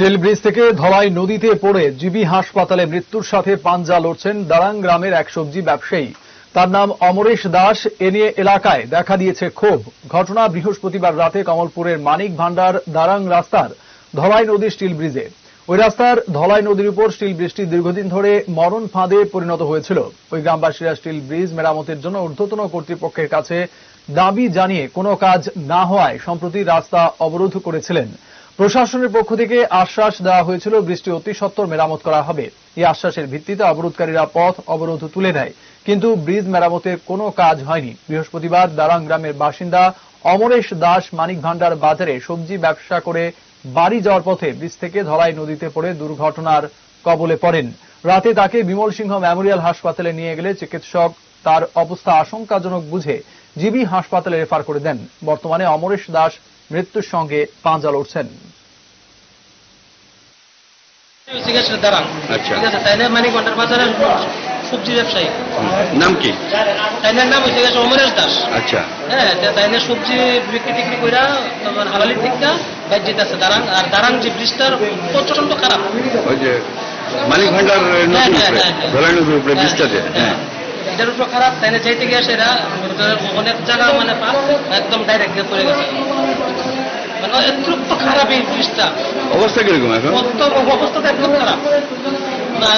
Still bridge থেকে ধলাই নদীতে পড়ে জিবি হাসপাতালে মৃত্যুর সাথে পাঞ্জা লড়ছেন দারাং গ্রামের এক সবজি ব্যবসায়ী। তার নাম অমরেশ দাস। এ নিয়ে এলাকায় দেখা দিয়েছে ক্ষোভ। ঘটনা বৃহস্পতিবার রাতে কমলপুরের মানিক ভান্ডার দারাং রাস্তার ধলাই নদী স্টিল ব্রিজে। ওই রাস্তার ধলাই নদীর উপর স্টিল ব্রিজটি দীর্ঘদিন ধরে মরণ ফাঁদে পরিণত হয়েছিল। ওই গ্রামবাসীরা স্টিল ব্রিজ মেরামতের জন্য ঊর্ধ্বতন কর্তৃপক্ষের কাছে দাবি জানিয়ে কোনো কাজ না হওয়ায় সম্প্রতি রাস্তা অবরোধ করেছিলেন। প্রশাসনের পক্ষ থেকে আশ্বাস দেওয়া হয়েছিল, বৃষ্টি অতি সত্বর মেরামত করা হবে। এই আশ্বাসের ভিত্তিতে অবরোধকারীরা পথ অবরোধ তুলে নেয়। কিন্তু ব্রিজ মেরামতের কোনো কাজ হয়নি। বৃহস্পতিবার দারাং গ্রামের বাসিন্দা অমরেশ দাস মানিক ভান্ডার বাজারে সবজি ব্যবসা করে বাড়ি যাওয়ার পথে ব্রিজ থেকে ধলাই নদীতে পড়ে দুর্ঘটনার কবলে পড়েন। রাতে তাকে বিমল সিংহ মেমোরিয়াল হাসপাতালে নিয়ে গেলে চিকিৎসক তার অবস্থা আশঙ্কাজনক বুঝে জিবি হাসপাতালে রেফার করে দেন। বর্তমানে অমরেশ দাস মৃত্যুর সঙ্গে পাঁজা লড়ছেন। আচ্ছা। সবজি ব্যবসায়ী। নাম কি? তাইলের নাম হয়েছে গেছে অমরেশ দাস। আচ্ছা। হ্যাঁ তে তাইলে সবজি বিক্রি টিক্রি কইরা তোমার হালালির দিকটা বাইর যেতেছে দাঁড়ান আর দাঁড়ান যে ব্রিজটার প্রচণ্ড খারাপ। ওই যে মানিক ভান্ডার নদীর হ্যাঁ, উপরে হ্যাঁ, হ্যাঁ। এটার উপর খারাপ তাইলে যাইতে গিয়ে সেটা অনেক জায়গা মানে একদম ডাইরেক্ট গিয়ে পড়ে গেছে। মানে অত্যন্ত খারাপ এই ব্রিজটা অবস্থা কীরকম এখন? অবস্থাটা একদম খারাপ। না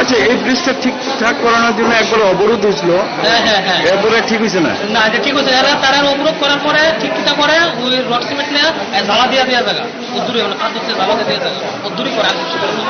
আচ্ছা এই ব্রিজটা ঠিকঠাক করানোর জন্য একবার অবরোধ হয়েছিল। হ্যাঁ হ্যাঁ হ্যাঁ। এরপরে ঠিক হয়েছে না? না এটা ঠিক হচ্ছে এরা তারা অবরোধ করার পরে ঠিক কিনা করে ওই রড সিমেন্ট নিয়ে জ্বালা দিয়ে দেওয়া জায়গা। উদ্দুরি মানে কাজ হচ্ছে জ্বালা দিয়ে দেওয়া জায়গা। উদ্দুরি করে আর কিছু করে না।